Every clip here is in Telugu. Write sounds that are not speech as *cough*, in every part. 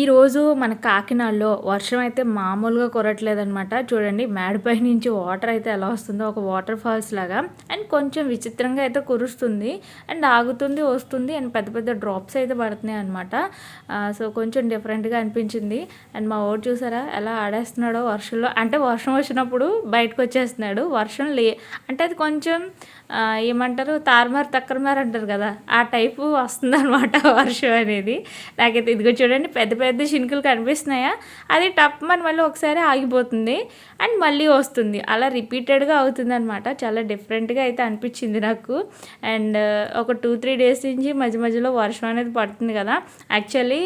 ఈరోజు మన కాకినాడలో వర్షం అయితే మామూలుగా కురట్లేదనమాట చూడండి మేడపై నుంచి వాటర్ అయితే ఎలా వస్తుందో ఒక వాటర్ ఫాల్స్ లాగా. అండ్ కొంచెం విచిత్రంగా అయితే కురుస్తుంది. అండ్ ఆగుతుంది వస్తుంది. అండ్ పెద్ద పెద్ద డ్రాప్స్ అయితే పడుతున్నాయి అనమాట సో కొంచెం డిఫరెంట్గా అనిపించింది. అండ్ మా ఓటు చూసారా ఎలా ఆడేస్తున్నాడో వర్షంలో. అంటే వర్షం వచ్చినప్పుడు బయటకు వచ్చేస్తున్నాడు. వర్షం లే అంటే అది కొంచెం ఏమంటారు తారుమారు తక్కరమారు అంటారు కదా. ఆ టైపు వస్తుంది అనమాట వర్షం అనేది. నాకైతే ఇదిగో చూడండి పెద్ద పెద్ద చినుకులు కనిపిస్తున్నాయా? అది టప్ మన మళ్ళీ ఒకసారి ఆగిపోతుంది అండ్ మళ్ళీ వస్తుంది. అలా రిపీటెడ్గా అవుతుంది అనమాట చాలా డిఫరెంట్గా అయితే అనిపించింది నాకు. అండ్ ఒక టూ త్రీ డేస్ నుంచి మధ్య మధ్యలో వర్షం అనేది పడుతుంది కదా. యాక్చువల్లీ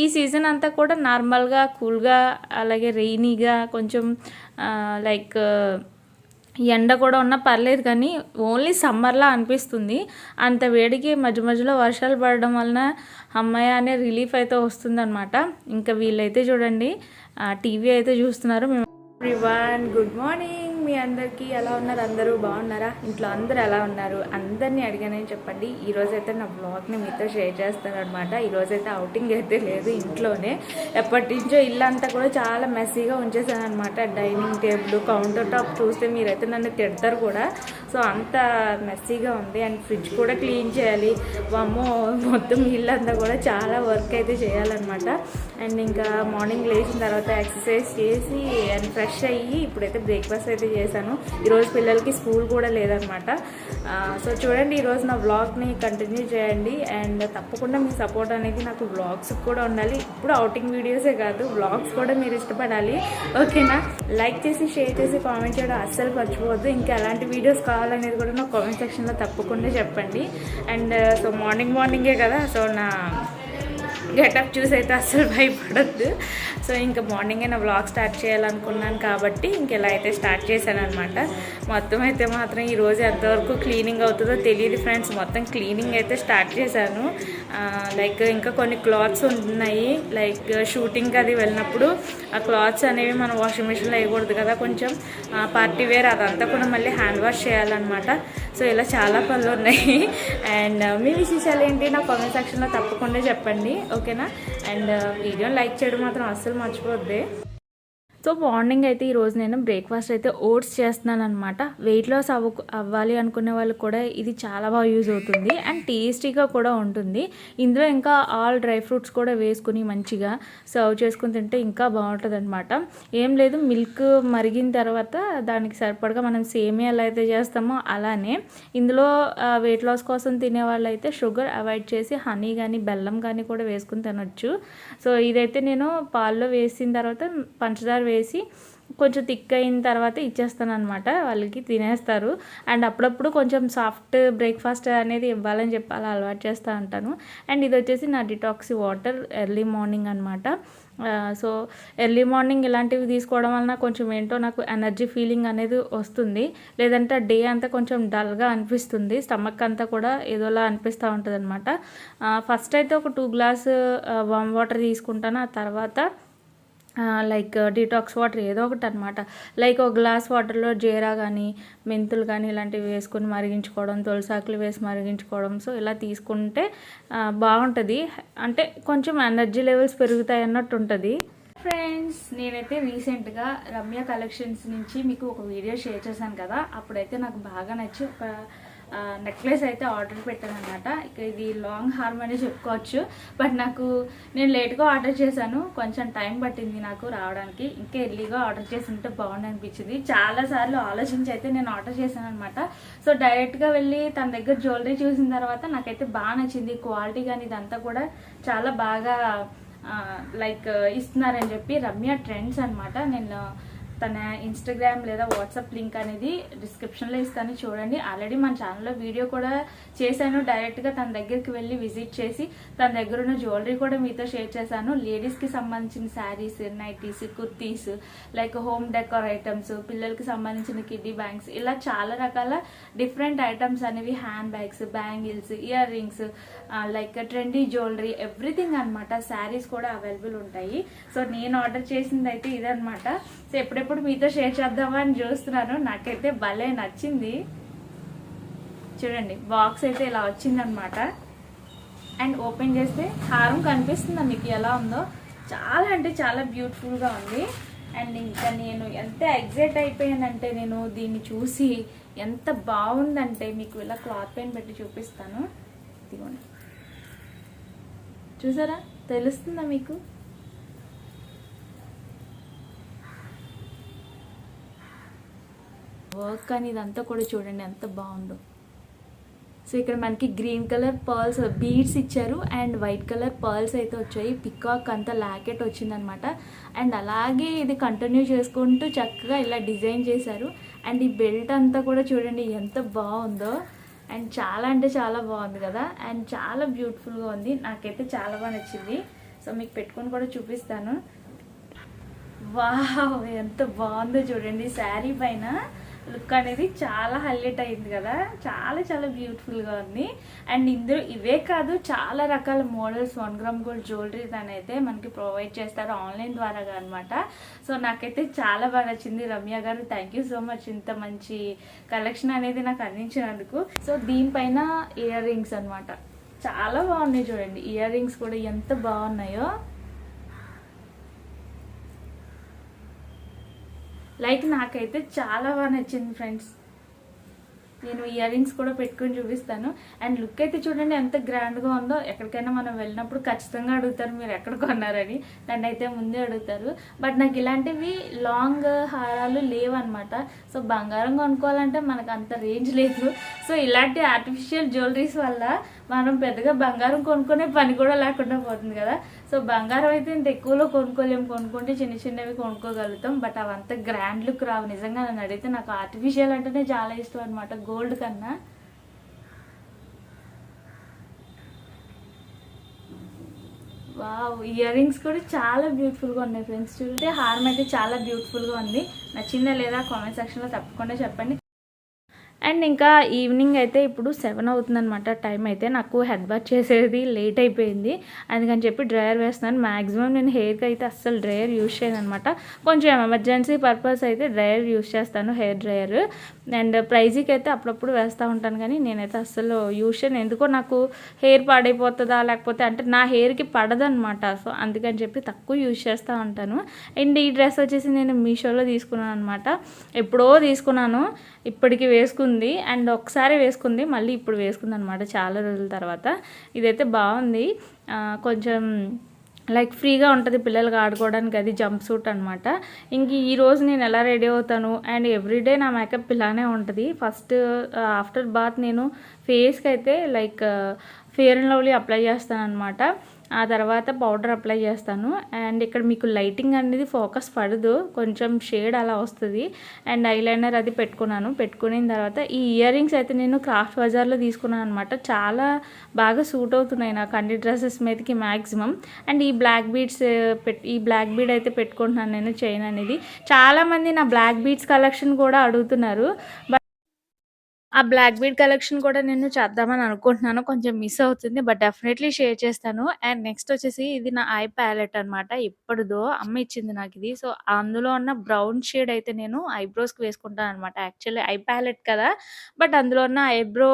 ఈ సీజన్ అంతా కూడా నార్మల్గా కూల్గా అలాగే రెయినీగా కొంచెం లైక్ ఎండ కూడా ఉన్నా పర్లేదు కానీ ఓన్లీ సమ్మర్లా అనిపిస్తుంది. అంత వేడికి మధ్య మధ్యలో వర్షాలు పడడం వలన అమ్మాయి అనే రిలీఫ్ అయితే వస్తుందన్నమాట. ఇంకా వీళ్ళైతే చూడండి టీవీ అయితే చూస్తున్నారు. మేము గుడ్ మార్నింగ్ మీ అందరికీ ఎలా ఉన్నారు? అందరూ బాగున్నారా? ఇంట్లో అందరూ ఎలా ఉన్నారు? అందరినీ అడిగానని చెప్పండి. ఈరోజైతే నా బ్లాగ్ని మీతో షేర్ చేస్తాను అనమాట ఈరోజైతే అవుటింగ్ అయితే లేదు ఇంట్లోనే. ఎప్పటి నుంచో ఇల్లు అంతా కూడా చాలా మెస్సీగా ఉంచేసాను అనమాట డైనింగ్ టేబుల్ కౌంటర్ టాప్ చూస్తే మీరైతే నన్ను తిడతారు కూడా. సో అంత మెస్సీగా ఉంది. అండ్ ఫ్రిడ్జ్ కూడా క్లీన్ చేయాలి. అమ్మో మొత్తం ఇల్లు అంతా కూడా చాలా వర్క్ అయితే చేయాలన్నమాట. అండ్ ఇంకా మార్నింగ్ లేచిన తర్వాత ఎక్సర్సైజ్ చేసి అండ్ ఫ్రెష్ అయ్యి ఇప్పుడైతే బ్రేక్ఫాస్ట్ అయితే చేశాను. ఈరోజు పిల్లలకి స్కూల్ కూడా లేదనమాట సో చూడండి ఈరోజు నా వ్లాగ్ని కంటిన్యూ చేయండి. అండ్ తప్పకుండా మీ సపోర్ట్ అనేది నాకు వ్లాగ్స్ కూడా ఉండాలి. ఇప్పుడు అవుటింగ్ వీడియోసే కాదు వ్లాగ్స్ కూడా మీరు ఇష్టపడాలి. ఓకేనా? లైక్ చేసి షేర్ చేసి కామెంట్ చేయడం అస్సలు మర్చిపోవద్దు. ఇంకా ఎలాంటి వీడియోస్ కావాలనేది కూడా నా కామెంట్ సెక్షన్లో తప్పకుండా చెప్పండి. అండ్ సో మార్నింగ్ మార్నింగే కదా సో నా గెటప్ చూసి అయితే అస్సలు భయపడద్దు. సో ఇంకా మార్నింగే నా వ్లాగ్ స్టార్ట్ చేయాలనుకున్నాను కాబట్టి ఇంకెలా అయితే స్టార్ట్ చేశాను అనమాట మొత్తం అయితే మాత్రం ఈరోజు ఎంతవరకు క్లీనింగ్ అవుతుందో తెలియదు ఫ్రెండ్స్. మొత్తం క్లీనింగ్ అయితే స్టార్ట్ చేశాను. లైక్ ఇంకా కొన్ని క్లాత్స్ ఉంటున్నాయి లైక్ షూటింగ్కి అది వెళ్ళినప్పుడు ఆ క్లాత్స్ అనేవి మనం వాషింగ్ మిషన్లో వేయకూడదు కదా కొంచెం. పార్టీ వేర్ అదంతా కూడా మళ్ళీ హ్యాండ్ వాష్ చేయాలన్నమాట. సో ఇలా చాలా పనులు ఉన్నాయి. అండ్ uh, మీ విశేషాలు ఏంటి? నా కామెంట్ సెక్షన్లో తప్పకుండా చెప్పండి. ఓకేనా అండ్ uh, వీడియోని లైక్ చేయడం మాత్రం అస్సలు మర్చిపోద్ది. సో మార్నింగ్ అయితే ఈరోజు నేను బ్రేక్ఫాస్ట్ అయితే ఓట్స్ చేస్తున్నాను అనమాట వెయిట్ లాస్ అవ్వ అవ్వాలి అనుకునే వాళ్ళకి కూడా ఇది చాలా బాగా యూజ్ అవుతుంది. అండ్ టేస్టీగా కూడా ఉంటుంది. ఇందులో ఇంకా ఆల్ డ్రై ఫ్రూట్స్ కూడా వేసుకుని మంచిగా సర్వ్ చేసుకుని తింటే ఇంకా బాగుంటుంది అనమాట ఏం లేదు మిల్క్ మరిగిన తర్వాత దానికి సరిపడగా మనం సేమియా ఎలా అయితే చేస్తామో అలానే ఇందులో వెయిట్ లాస్ కోసం తినే వాళ్ళైతే షుగర్ అవాయిడ్ చేసి హనీ కానీ బెల్లం కానీ కూడా వేసుకుని తినొచ్చు. సో ఇదైతే నేను పాల్లో వేసిన తర్వాత పంచదార వేసి కొంచెం థిక్ అయిన తర్వాత ఇచ్చేస్తాను అనమాట వాళ్ళకి తినేస్తారు. అండ్ అప్పుడప్పుడు కొంచెం సాఫ్ట్ బ్రేక్ఫాస్ట్ అనేది ఇవ్వాలని చెప్పి అలా అలవాటు చేస్తూ ఉంటాను. అండ్ ఇది వచ్చేసి నా డిటాక్సీ వాటర్ ఎర్లీ మార్నింగ్ అనమాట సో ఎర్లీ మార్నింగ్ ఇలాంటివి తీసుకోవడం వలన కొంచెం ఏంటో నాకు ఎనర్జీ ఫీలింగ్ అనేది వస్తుంది. లేదంటే డే అంతా కొంచెం డల్గా అనిపిస్తుంది. స్టమక్ అంతా కూడా ఏదోలా అనిపిస్తూ ఉంటుంది అనమాట ఫస్ట్ అయితే ఒక టూ గ్లాస్ వామ్ వాటర్ తీసుకుంటాను. ఆ తర్వాత లైక్ uh, డీటాక్స్ వాటర్ ఏదో ఒకటి అనమాట లైక్ ఒక గ్లాస్ వాటర్లో జీరా కానీ మెంతులు కానీ ఇలాంటివి వేసుకుని మరిగించుకోవడం తులసాకులు వేసి మరిగించుకోవడం. సో ఇలా తీసుకుంటే బాగుంటుంది. అంటే కొంచెం ఎనర్జీ లెవెల్స్ పెరుగుతాయి అన్నట్టు ఉంటుంది. ఫ్రెండ్స్ నేనైతే రీసెంట్గా రమ్య కలెక్షన్స్ నుంచి మీకు ఒక వీడియో షేర్ చేశాను కదా. అప్పుడైతే నాకు బాగా నచ్చి ఒక నెక్లెస్ అయితే ఆర్డర్ పెట్టాను అనమాట ఇక ఇది లాంగ్ హార్మ్ అనే చెప్పుకోవచ్చు. బట్ నాకు నేను లేట్గా ఆర్డర్ చేశాను. కొంచెం టైం పట్టింది నాకు రావడానికి. ఇంకా ఎర్లీగా ఆర్డర్ చేసి ఉంటే బాగుంది అనిపించింది చాలా సార్లు ఆలోచించి అయితే నేను ఆర్డర్ చేశాను అనమాట సో డైరెక్ట్గా వెళ్ళి తన దగ్గర జ్యువెలరీ చూసిన తర్వాత నాకైతే బాగా నచ్చింది. క్వాలిటీ కానీ ఇదంతా కూడా చాలా బాగా లైక్ ఇస్తున్నారని చెప్పి రమ్య ట్రెండ్స్ అనమాట నేను తన ఇన్స్టాగ్రామ్ లేదా వాట్సాప్ లింక్ అనేది డిస్క్రిప్షన్లో ఇస్తాను. చూడండి ఆల్రెడీ మన ఛానల్లో వీడియో కూడా చేశాను. డైరెక్ట్గా తన దగ్గరికి వెళ్ళి విజిట్ చేసి తన దగ్గర ఉన్న జ్యువెలరీ కూడా మీతో షేర్ చేశాను. లేడీస్కి సంబంధించిన saris nighties kurtis like home decor items పిల్లలకి సంబంధించిన కిడ్డీ బ్యాంగ్స్ ఇలా చాలా రకాల డిఫరెంట్ ఐటమ్స్ అనేవి handbags bangles earrings like trendy jewellery everything అనమాట శారీస్ కూడా అవైలబుల్ ఉంటాయి. సో నేను ఆర్డర్ చేసింది అయితే ఇదనమాట సో ఎప్పుడెప్పుడు మీతో షేర్ చేద్దామా అని చూస్తున్నాను. నాకైతే భలే నచ్చింది. చూడండి బాక్స్ అయితే ఇలా వచ్చిందనమాట అండ్ ఓపెన్ చేస్తే హారం కనిపిస్తుందా మీకు? ఎలా ఉందో? చాలా అంటే చాలా బ్యూటిఫుల్గా ఉంది. అండ్ ఇంకా నేను ఎంత ఎగ్జైట్ అయిపోయానంటే నేను దీన్ని చూసి ఎంత బాగుందంటే మీకు ఇలా క్లాత్ పెయిన్ పెట్టి చూపిస్తాను. ఇదిగోండి. చూసారా? తెలుస్తుందా మీకు? వర్క్ అని ఇదంతా కూడా చూడండి ఎంత బాగుందో. సో ఇక్కడ మనకి గ్రీన్ కలర్ పర్ల్స్ బీడ్స్ ఇచ్చారు. అండ్ వైట్ కలర్ పర్ల్స్ అయితే వచ్చాయి. పికాక్ అంతా లాకెట్ వచ్చిందనమాట. అండ్ అలాగే ఇది కంటిన్యూ చేసుకుంటూ చక్కగా ఇలా డిజైన్ చేశారు. అండ్ ఈ బెల్ట్ అంతా కూడా చూడండి ఎంత బాగుందో. అండ్ చాలా అంటే చాలా బాగుంది కదా. అండ్ చాలా బ్యూటిఫుల్గా ఉంది. నాకైతే చాలా బాగా నచ్చింది. సో మీకు పెట్టుకొని కూడా చూపిస్తాను. వావ్ ఎంత బాగుందో చూడండి శారీ పైన. లుక్ అనేది చాలా హైలైట్ అయింది కదా. చాలా చాలా బ్యూటిఫుల్గా ఉంది. అండ్ ఇందులో ఇవే కాదు చాలా రకాల models one gram gold jewellery అనేది అయితే మనకి ప్రొవైడ్ చేస్తారు ఆన్లైన్ ద్వారా అనమాట సో నాకైతే చాలా బాగా నచ్చింది. రమ్య గారు థ్యాంక్ యూ సో మచ్ ఇంత మంచి కలెక్షన్ అనేది నాకు అందించినందుకు. సో దీనిపైన ఇయర్ రింగ్స్ అనమాట చాలా బాగున్నాయి చూడండి. ఇయర్ రింగ్స్ కూడా ఎంత బాగున్నాయో. లైక్ నాకైతే చాలా బాగా నచ్చింది ఫ్రెండ్స్. నేను ఇయర్ రింగ్స్ కూడా పెట్టుకొని చూపిస్తాను. అండ్ లుక్ అయితే చూడండి ఎంత గ్రాండ్గా ఉందో. ఎక్కడికైనా మనం వెళ్ళినప్పుడు ఖచ్చితంగా అడుగుతారు మీరు ఎక్కడ కొన్నారని. నన్ను అయితే ముందే అడుగుతారు. బట్ నాకు ఇలాంటివి లాంగ్ హారాలు లేవన్నమాట. సో బంగారం కొనుక్కోవాలంటే మనకు అంత రేంజ్ లేదు. సో ఇలాంటి ఆర్టిఫిషియల్ జ్యువెలరీస్ వల్ల మనం పెద్దగా బంగారం కొనుక్కునే పని కూడా లేకుండా పోతుంది కదా. సో బంగారం అయితే ఇంత ఎక్కువలో కొనుక్కోలేము కొనుక్కుంటే చిన్న చిన్నవి కొనుక్కోగలుగుతాం. బట్ అవంతా గ్రాండ్ లుక్ రావు. నిజంగా నన్ను అడిగితే నాకు ఆర్టిఫిషియల్ అంటేనే చాలా ఇష్టం అనమాట గోల్డ్ కన్నా. వావ్! ఇయర్ రింగ్స్ కూడా చాలా బ్యూటిఫుల్గా ఉన్నాయి ఫ్రెండ్స్. చూస్తే హారం అయితే చాలా బ్యూటిఫుల్గా ఉంది. నచ్చిందా లేదా కామెంట్ సెక్షన్లో తప్పకుండా చెప్పండి. అండ్ ఇంకా ఈవినింగ్ అయితే ఇప్పుడు సెవెన్ అవుతుందన్నమాట టైం అయితే. నాకు హెడ్ బాత్ చేసేది లేట్ అయిపోయింది. అందుకని చెప్పి డ్రయర్ వేస్తున్నాను. మ్యాక్సిమం నేను హెయిర్కి అయితే అస్సలు డ్రయర్ యూజ్ చేయను అనమాట కొంచెం ఎమర్జెన్సీ పర్పస్ అయితే డ్రయర్ యూజ్ చేస్తాను హెయిర్ డ్రయర్. అండ్ ప్రైజీకి అయితే అప్పుడప్పుడు వేస్తూ ఉంటాను కానీ నేనైతే అస్సలు యూజ్ చేయను. ఎందుకో నాకు హెయిర్ పాడైపోతుందా లేకపోతే అంటే నా హెయిర్కి పడదనమాట సో అందుకని చెప్పి తక్కువ యూజ్ చేస్తూ ఉంటాను. అండ్ ఈ డ్రెస్ వచ్చేసి నేను మీషోలో తీసుకున్నాను అనమాట ఎప్పుడో తీసుకున్నాను. ఇప్పటికి వేసుకుంది అండ్ ఒకసారి వేసుకుంది మళ్ళీ ఇప్పుడు వేసుకుంది అనమాట చాలా రోజుల తర్వాత. ఇదైతే బాగుంది. కొంచెం లైక్ ఫ్రీగా ఉంటుంది పిల్లలకి ఆడుకోవడానికి అది జంప్ సూట్ అనమాట ఇంక ఈరోజు నేను ఎలా రెడీ అవుతాను అండ్ ఎవ్రీడే నా మేకప్ ఇలానే ఉంటుంది. ఫస్ట్ ఆఫ్టర్ బాత్ నేను ఫేస్కి అయితే like fair and lovely apply చేస్తాను అనమాట ఆ తర్వాత పౌడర్ అప్లై చేస్తాను. అండ్ ఇక్కడ మీకు లైటింగ్ అనేది ఫోకస్ పడదు. కొంచెం షేడ్ అలా వస్తుంది. అండ్ ఐలైనర్ అది పెట్టుకున్నాను. పెట్టుకున్న తర్వాత ఈ ఇయర్ రింగ్స్ అయితే నేను క్రాఫ్ట్ బజార్లో తీసుకున్నాను అనమాట చాలా బాగా సూట్ అవుతున్నాయి నాకు అన్ని డ్రెస్సెస్ మీదకి మ్యాక్సిమం అండ్ ఈ బ్లాక్ బీడ్స్ పెట్ ఈ బ్లాక్ బీడ్ అయితే పెట్టుకుంటున్నాను నేను చైన్ అనేది. చాలామంది నా బ్లాక్ బీడ్స్ కలెక్షన్ కూడా అడుగుతున్నారు. బట్ ఆ బ్లాక్ బీడ్ కలెక్షన్ కూడా నేను చేద్దామని అనుకుంటున్నాను. కొంచెం మిస్ అవుతుంది బట్ డెఫినెట్లీ షేర్ చేస్తాను. అండ్ నెక్స్ట్ వచ్చేసి ఇది నా ఐ ప్యాలెట్ అనమాట ఇప్పటిదో అమ్మ ఇచ్చింది నాకు ఇది. సో అందులో ఉన్న బ్రౌన్ షేడ్ అయితే నేను ఐబ్రోస్కి వేసుకుంటాను అనమాట యాక్చువల్లీ ఐ ప్యాలెట్ కదా. బట్ అందులో ఉన్న ఐబ్రో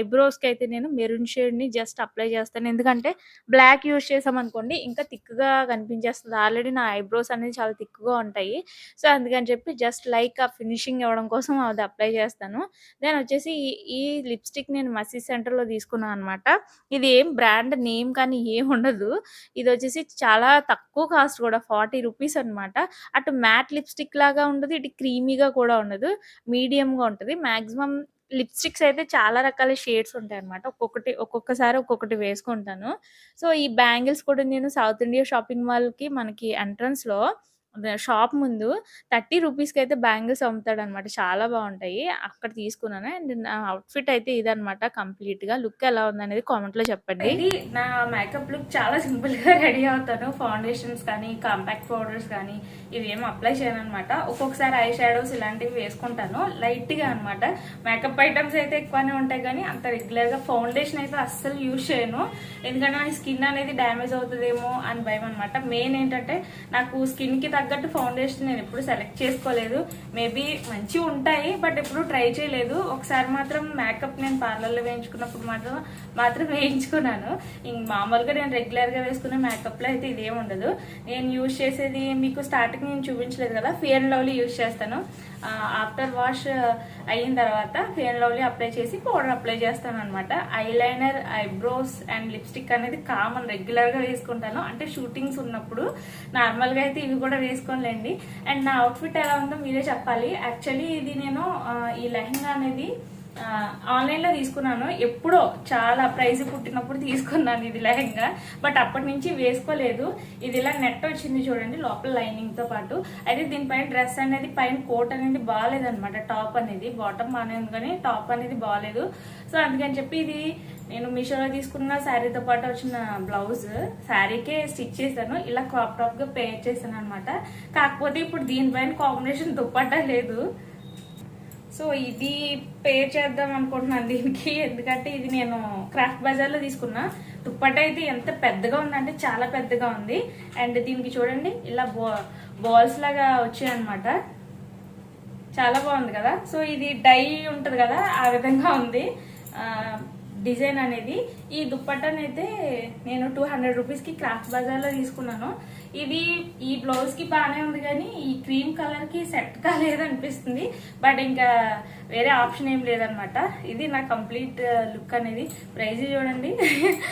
ఐబ్రోస్కి అయితే నేను మెరూన్ షేడ్ని జస్ట్ అప్లై చేస్తాను. ఎందుకంటే బ్లాక్ యూస్ చేసామనుకోండి ఇంకా థిక్గా కనిపించేస్తుంది. ఆల్రెడీ నా ఐబ్రోస్ అనేది చాలా థిక్గా ఉంటాయి. సో అందుకని చెప్పి జస్ట్ లైక్ ఆ ఫినిషింగ్ ఇవ్వడం కోసం అది అప్లై చేస్తాను. దెన్ వచ్చేసి ఈ- ఈ లిప్స్టిక్ నేను మసీ సెంటర్లో తీసుకున్నాను అనమాట ఇది ఏం బ్రాండ్ నేమ్ కానీ ఏం ఉండదు. ఇది వచ్చేసి చాలా తక్కువ కాస్ట్ కూడా ఫార్టీ రూపీస్ అనమాట అటు మ్యాట్ లిప్స్టిక్ లాగా ఉండదు ఇటు క్రీమీగా కూడా ఉండదు. మీడియంగా ఉంటుంది. మ్యాక్సిమం లిప్స్టిక్స్ అయితే చాలా రకాల షేడ్స్ ఉంటాయి అనమాట ఒక్కొక్కటి ఒక్కొక్కసారి ఒక్కొక్కటి వేసుకుంటాను. సో ఈ బ్యాంగిల్స్ కూడా నేను సౌత్ ఇండియా షాపింగ్ మాల్కి మనకి ఎంట్రన్స్లో షాప్ ముందు థర్టీ రూపీస్కి అయితే బ్యాంగిల్స్ అమ్ముతాడు అనమాట చాలా బాగుంటాయి. అక్కడ తీసుకున్నాను. అండ్ నా అవుట్ఫిట్ అయితే ఇదనమాట కంప్లీట్గా. లుక్ ఎలా ఉందనేది కామెంట్లో చెప్పండి. నా మేకప్ లుక్ చాలా సింపుల్గా రెడీ అవుతాను. ఫౌండేషన్స్ కానీ కాంపాక్ట్ పౌడర్స్ కానీ ఇవి అప్లై చేయను అనమాట ఒక్కొక్కసారి ఐ షాడోస్ ఇలాంటివి వేసుకుంటాను. లైట్గా అనమాట. మేకప్ ఐటమ్స్ అయితే ఎక్కువనే ఉంటాయి కానీ అంత రెగ్యులర్గా ఫౌండేషన్ అయితే అస్సలు యూజ్ చేయను. ఎందుకంటే నా స్కిన్ అనేది డ్యామేజ్ అవుతుందేమో అని భయం అనమాట. మెయిన్ ఏంటంటే నాకు స్కిన్కి తగ్గట్టు ఫౌండేషన్ నేను ఎప్పుడు సెలెక్ట్ చేసుకోలేదు. మేబీ మంచి ఉంటాయి బట్ ఎప్పుడు ట్రై చేయలేదు. ఒకసారి మాత్రం మేకప్ నేను పార్లర్లో వేయించుకున్నప్పుడు మాత్రం మాత్రం వేయించుకున్నాను. ఇంక మామూలుగా నేను రెగ్యులర్గా వేసుకునే మేకప్లో అయితే ఇదేం ఉండదు. నేను యూజ్ చేసేది మీకు స్టార్టింగ్ నేను చూపించలేదు కదా ఫియర్ అండ్ లవ్లీ యూజ్ చేస్తాను. ఆఫ్టర్ వాష్ అయిన తర్వాత ఫేన్ లవ్లీ అప్లై చేసి పౌడర్ అప్లై చేస్తాను అనమాట ఐలైనర్ ఐబ్రోస్ అండ్ లిప్స్టిక్ అనేది కామన్ రెగ్యులర్గా వేసుకుంటాను. అంటే షూటింగ్స్ ఉన్నప్పుడు నార్మల్గా అయితే ఇవి కూడా వేసుకోలేండి అండ్ నా అవుట్ఫిట్ ఎలా ఉందో మీరే చెప్పాలి. యాక్చువల్లీ ఇది నేను ఈ లెహంగా అనేది ఆన్లైన్లో తీసుకున్నాను. ఎప్పుడో చాలా ప్రైజ్ పుట్టినప్పుడు తీసుకున్నాను ఇది లెహంగా. బట్ అప్పటి నుంచి వేసుకోలేదు. ఇది ఇలా నెట్ వచ్చింది చూడండి లోపల లైనింగ్తో పాటు. అయితే దీనిపైన డ్రెస్ అనేది పైన కోట్ అనేది బాగాలేదనమాట టాప్ అనేది. బాటమ్ బాగానే ఉంది కానీ టాప్ అనేది బాగాలేదు. సో అందుకని చెప్పి ఇది నేను మీషోలో తీసుకున్న శారీతో పాటు వచ్చిన బ్లౌజ్. శారీకే స్టిచ్ చేశాను. ఇలా క్రాప్ టాప్గా పేర్ చేశాను అనమాట కాకపోతే ఇప్పుడు దీనిపైన కాంబినేషన్ దుప్పట్టా లేదు. సో ఇది పేర్ చేద్దాం అనుకుంటున్నాను దీనికి. ఎందుకంటే ఇది నేను క్రాఫ్ట్ బజార్లో తీసుకున్నా. దుప్పట్ట అయితే ఎంత పెద్దగా ఉందంటే చాలా పెద్దగా ఉంది. అండ్ దీనికి చూడండి ఇలా బాల్స్ లాగా వచ్చాయన్నమాట. చాలా బాగుంది కదా? సో ఇది డై ఉంటుంది కదా? ఆ విధంగా ఉంది. డిజైన్ అనేది. ఈ దుప్పట్టనైతే నేను టూ హండ్రెడ్ రూపీస్కి క్రాఫ్ట్ బజార్లో తీసుకున్నాను. ఇది ఈ బ్లౌజ్కి బాగానే ఉంది కానీ ఈ క్రీమ్ కలర్కి సెట్ కాలేదు అనిపిస్తుంది బట్ ఇంకా వేరే ఆప్షన్ ఏం లేదనమాట ఇది నా కంప్లీట్ లుక్ uh, అనేది. ప్రైజ్ చూడండి.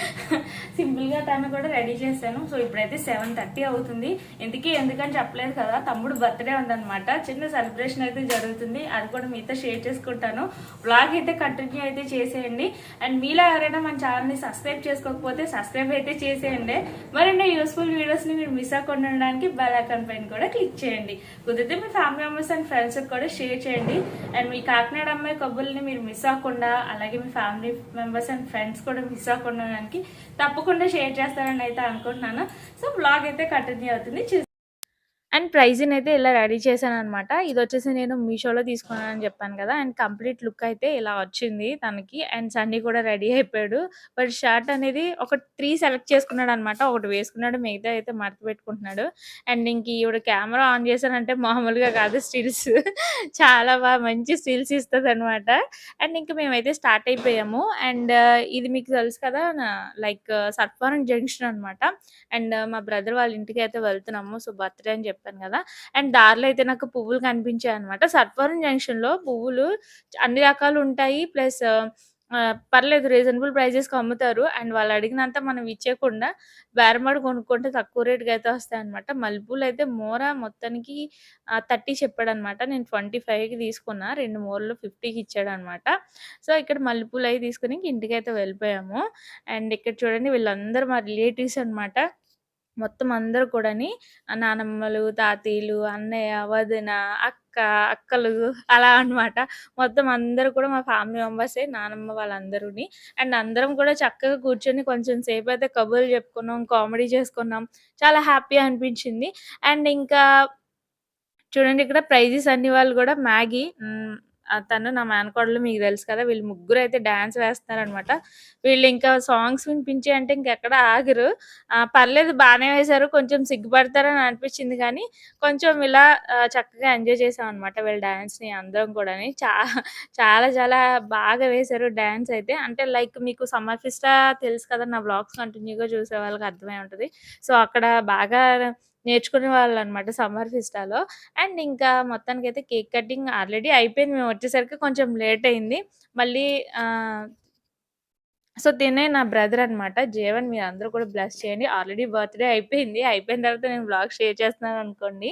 *laughs* సింపుల్గా తను కూడా రెడీ చేశాను. సో ఇప్పుడైతే సెవెన్ థర్టీ అవుతుంది. ఇంతకీ ఎందుకని చెప్పలేదు కదా తమ్ముడు బర్త్డే ఉందనమాట చిన్న సెలబ్రేషన్ అయితే జరుగుతుంది. అది కూడా మీతో షేర్ చేసుకుంటాను. బ్లాగ్ అయితే కంటిన్యూ అయితే చేసేయండి. అండ్ మీలో ఎవరైనా మన ఛానల్ని సబ్స్క్రైబ్ చేసుకోకపోతే సబ్స్క్రైబ్ అయితే చేసేయండి. మరిన్ని యూస్ఫుల్ వీడియోస్ని మీరు మిస్ అవ్వకుండా ఉండడానికి బెల్ ఐకాన్ పైన కూడా క్లిక్ చేయండి. కుదిరితే మీ ఫ్యామిలీ మెంబర్స్ అండ్ ఫ్రెండ్స్ కూడా షేర్ చేయండి. అండ్ మీ కాకినాడ అమ్మాయి కబుర్ని మీరు మిస్ అవ్వకుండా అలాగే మీ ఫ్యామిలీ మెంబర్స్ అండ్ ఫ్రెండ్స్ కూడా మిస్ అవ్వకుండా ఉండడానికి తప్పకుండా షేర్ చేస్తారని అయితే అనుకుంటున్నాను. సో బ్లాగ్ అయితే కంటిన్యూ అవుతుంది. అండ్ ప్రైజ్ని అయితే ఇలా రెడీ చేశాను అనమాట ఇది వచ్చేసి నేను మీషోలో తీసుకున్నాను అని చెప్పాను కదా అండ్ కంప్లీట్ లుక్ అయితే ఇలా వచ్చింది తనకి. అండ్ సన్నీ కూడా రెడీ అయిపోయాడు. బట్ షర్ట్ అనేది ఒక త్రీ సెలెక్ట్ చేసుకున్నాడు అనమాట ఒకటి వేసుకున్నాడు మిగతా అయితే మడత పెట్టుకుంటున్నాడు. అండ్ ఇంక ఈవిడ కెమెరా ఆన్ చేశానంటే మామూలుగా కాదు స్టిల్స్. చాలా బాగా మంచి స్టిల్స్ ఇస్తుంది అనమాట అండ్ ఇంకా మేమైతే స్టార్ట్ అయిపోయాము. అండ్ ఇది మీకు తెలుసు కదా లైక్ సర్పారం జంక్షన్ అనమాట అండ్ మా బ్రదర్ వాళ్ళ ఇంటికి అయితే వెళ్తున్నాము సో బర్త్డే అని చెప్పాను కదా. అండ్ దారిలో అయితే నాకు పువ్వులు కనిపించాయి అనమాట సర్పవరం జంక్షన్లో పువ్వులు అన్ని రకాలు ఉంటాయి. ప్లస్ పర్లేదు రీజనబుల్ ప్రైజెస్కి అమ్ముతారు. అండ్ వాళ్ళు అడిగినంత మనం ఇచ్చేయకుండా బేరమాడు కొనుక్కుంటే తక్కువ రేట్కి అయితే వస్తాయి అనమాట మల్లెపూలు అయితే మోర మొత్తానికి థర్టీ చెప్పాడు అనమాట నేను ట్వంటీ ఫైవ్కి తీసుకున్నా. రెండు మూరలు ఫిఫ్టీకి ఇచ్చాడు అనమాట సో ఇక్కడ మల్లెపూలు అవి తీసుకుని ఇంటికి అయితే వెళ్ళిపోయాము. అండ్ ఇక్కడ చూడండి వీళ్ళందరూ మా రిలేటివ్స్ అన్నమాట. మొత్తం అందరూ కూడాని నానమ్మలు తాతయ్యలు అన్నయ్య వదిన అక్క అక్కలు అలా అన్నమాట. మొత్తం అందరూ కూడా మా ఫ్యామిలీ మెంబర్సే నానమ్మ వాళ్ళందరూని. అండ్ అందరం కూడా చక్కగా కూర్చొని కొంచెం సేపు అయితే కబుర్లు చెప్పుకున్నాం కామెడీ చేసుకున్నాం. చాలా హ్యాపీ అనిపించింది. అండ్ ఇంకా చూడండి ఇక్కడ ప్రైజెస్ అన్ని వాళ్ళు కూడా మ్యాగీ తను నా మేనకోడలు మీకు తెలుసు కదా వీళ్ళు ముగ్గురు అయితే డాన్స్ వేస్తున్నారనమాట వీళ్ళు ఇంకా సాంగ్స్ వినిపించి అంటే ఇంకెక్కడ ఆగరు. పర్లేదు బాగానే వేశారు కొంచెం సిగ్గుపడతారని అనిపించింది కానీ కొంచెం ఇలా చక్కగా ఎంజాయ్ చేసాం అనమాట వీళ్ళ డాన్స్ని అందరం కూడా చా చాలా చాలా బాగా వేశారు డాన్స్ అయితే. అంటే లైక్ మీకు సమ్మర్ ఫిస్టా తెలుసు కదా నా బ్లాగ్స్ కంటిన్యూగా చూసే వాళ్ళకి అర్థమై ఉంటుంది. సో అక్కడ బాగా నేర్చుకునే వాళ్ళు అనమాట సమ్మర్ ఫిస్టాలో. అండ్ ఇంకా మొత్తానికైతే కేక్ కటింగ్ ఆల్రెడీ అయిపోయింది. మేము వచ్చేసరికి కొంచెం లేట్ అయింది. మళ్ళీ సో తినే నా బ్రదర్ అనమాట. జీవన్ మీరు అందరూ కూడా బ్లెస్ చేయండి. ఆల్రెడీ బర్త్డే అయిపోయింది. అయిపోయిన తర్వాత నేను బ్లాగ్ షేర్ చేస్తున్నాను అనుకోండి.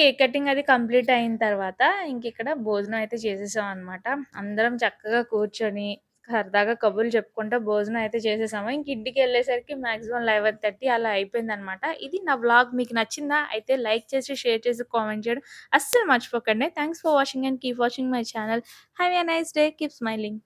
కేక్ కటింగ్ అది కంప్లీట్ అయిన తర్వాత ఇంక ఇక్కడ భోజనం అయితే చేసేసాం అనమాట అందరం చక్కగా కూర్చొని సరదాగా కబుర్లు చెప్పుకుంటా భోజనం అయితే చేసేసాము. ఇంక ఇంటికెళ్ళేసరికి మాక్సిమం 11:30 అలా అయిపోయిందనమాట. ఇది నా వ్లాగ్ మీకు నచ్చిందా? అయితే లైక్ చేసి, షేర్ చేసి, కామెంట్ చేయడం అస్సలు మర్చిపోకండి. Thanks for watching and keep watching my channel. Have a nice day. Keep smiling.